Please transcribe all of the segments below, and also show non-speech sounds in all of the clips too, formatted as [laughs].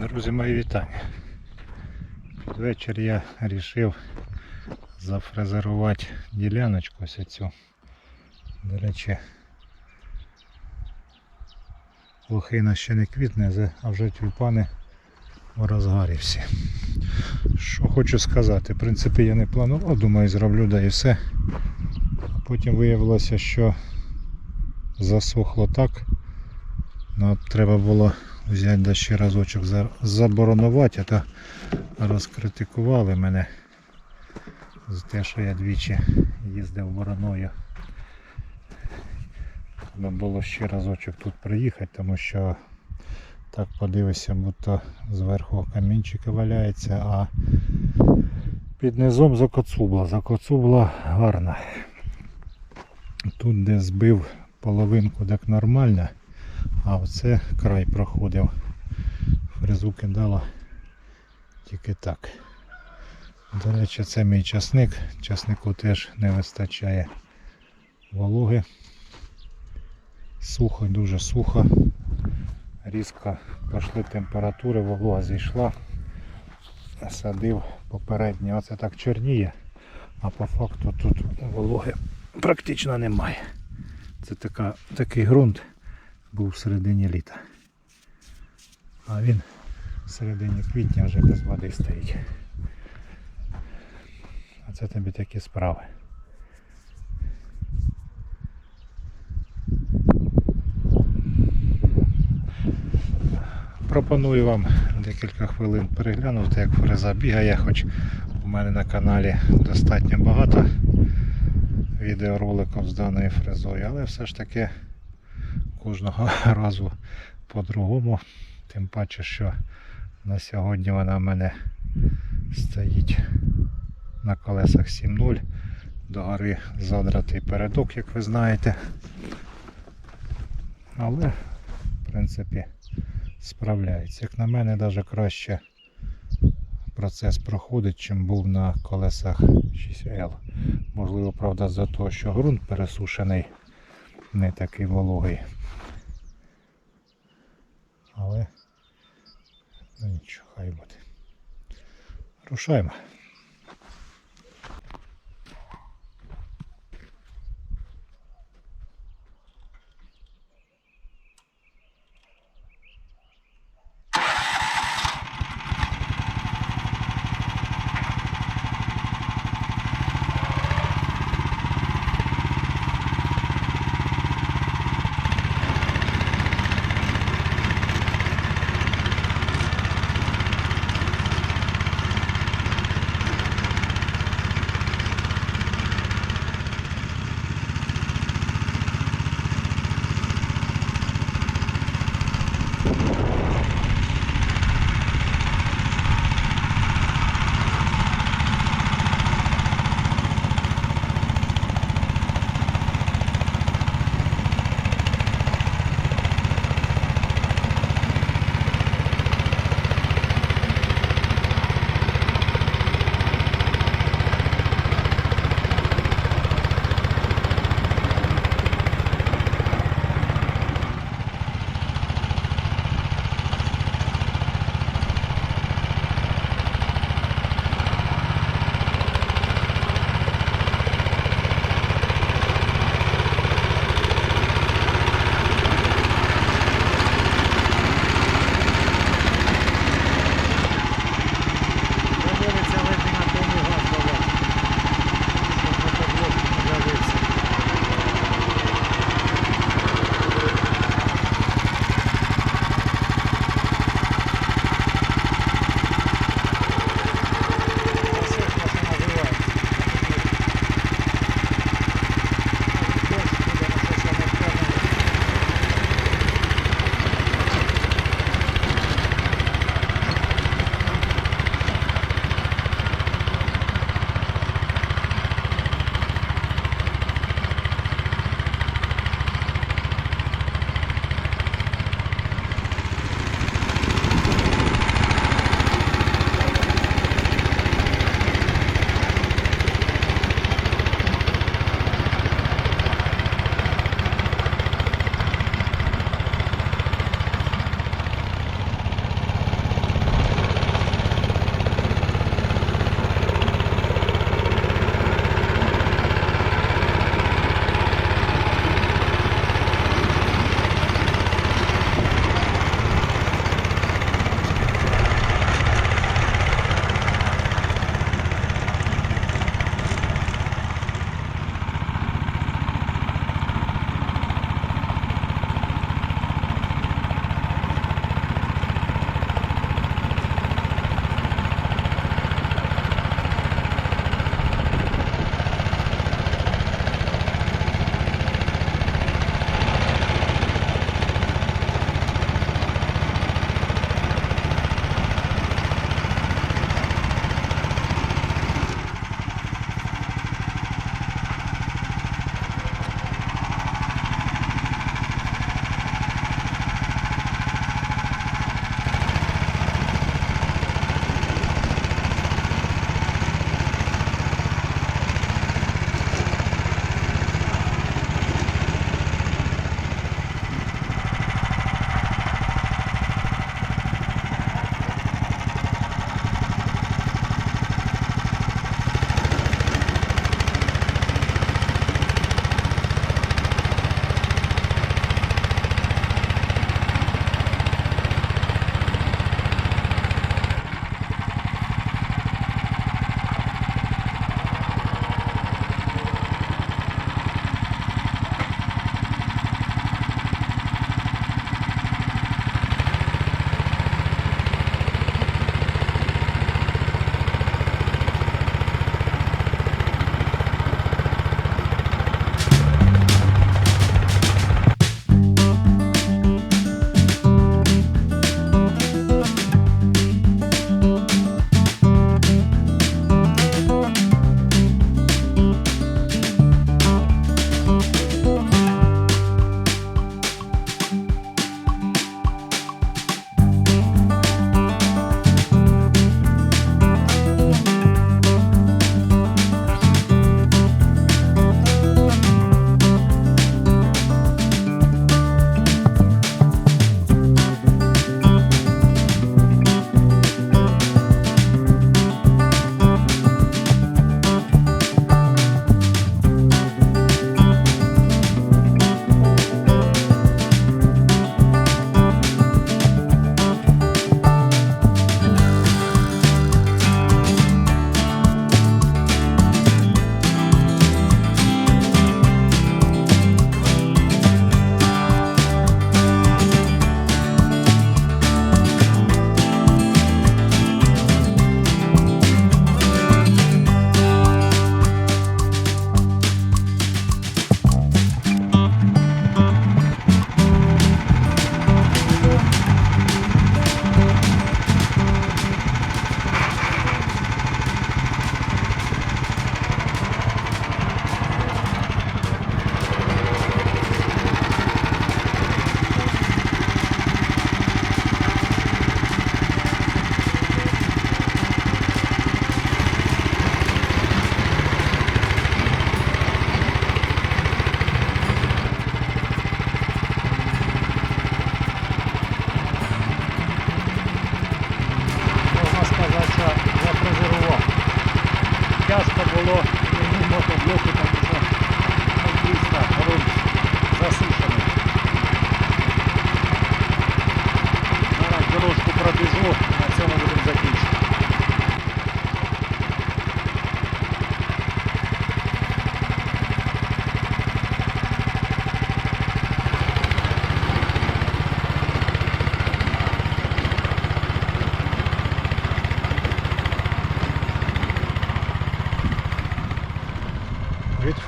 Друзі, мої вітання. Під я вирішив зафрезерувати діляночку ось цю. До речі, лохина ще не квітне, а вже тюльпани у розгарі всі. Що хочу сказати, в принципі я не планував, думаю, зроблю да і все. А потім виявилося, що засохло так. Ну, треба було взяти да ще разочок заборонувати, а то розкритикували мене за те, що я двічі їздив вороною. Треба було ще разочок тут приїхати, тому що так подивишся, будто зверху камінчики валяється, а під низом закоцубла. Закоцубла гарна. Тут де збив половинку так нормально, а оце край проходив. Фрезу кидала тільки так. До речі, це мій часник. Часнику теж не вистачає вологи. Сухо, дуже сухо. Різко пішли температури, волога зійшла. Садив попередньо. Оце так чорніє, а по факту тут вологи практично немає. Це така, такий ґрунт був в середині літа. А він в середині квітня вже без води стоїть. А це тобі такі справи. Пропоную вам декілька хвилин переглянути, як фреза бігає, хоч у мене на каналі достатньо багато відеороликів з даною фрезою, але все ж таки кожного [laughs] разу по-другому. Тим паче, що на сьогодні вона в мене стоїть на колесах 7.0. Догори задратий передок, як ви знаєте. Але, в принципі, справляється. Як на мене, навіть краще процес проходить, чим був на колесах 6L. Можливо, правда, за те, що ґрунт пересушений, не такий вологий. Але ну нічого, хай буде. Рушаємо.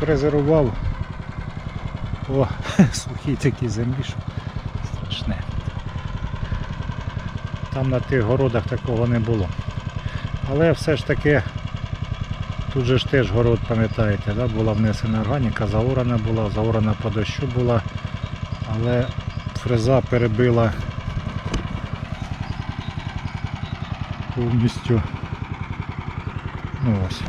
Відфрезерував по [laughs] сухій такій землі, що страшне. Там на тих городах такого не було. Але все ж таки тут же ж теж город, пам'ятаєте, да? була внесена органіка, заорана була, заорана по дощу була, але фреза перебила повністю. Ну ось.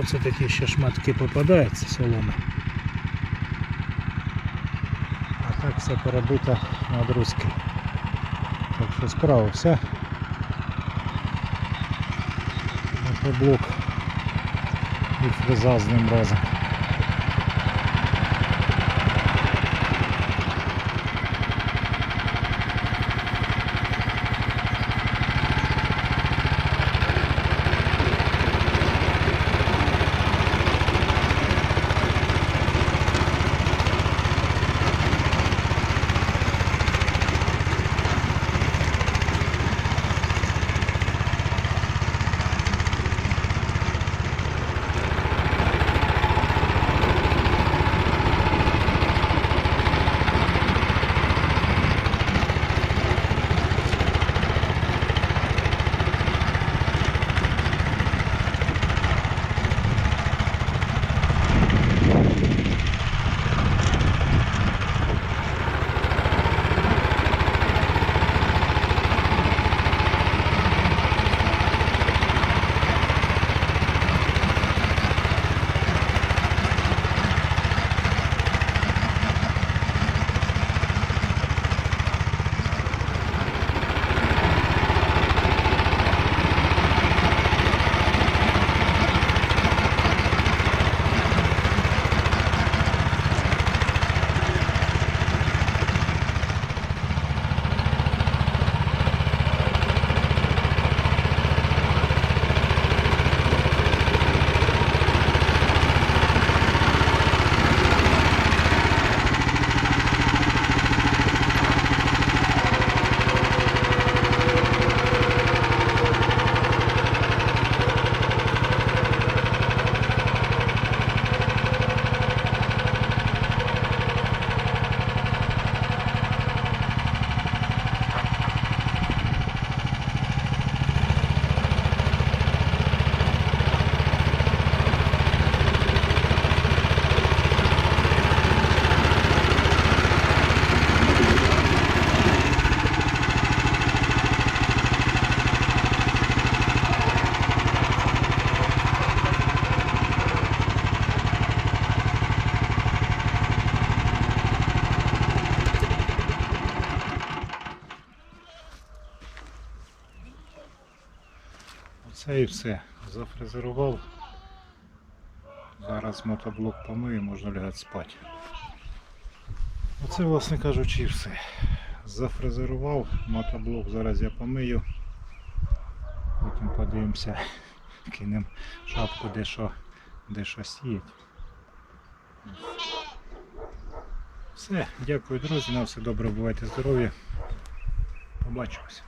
Оце такі ще шматки попадаються соломи. А так все перебито на друзки. Так що справився. Мотоблок і фреза з ним разом. Оце і все. Зафрезерував. Зараз мотоблок помию, можна лягати спати. Оце, власне кажучи, все. Зафрезерував мотоблок, зараз я помию. Потім подивимося, кинемо шапку, де що, де що сіять. Все, дякую, друзі, на все добре, бувайте здорові. Побачимось.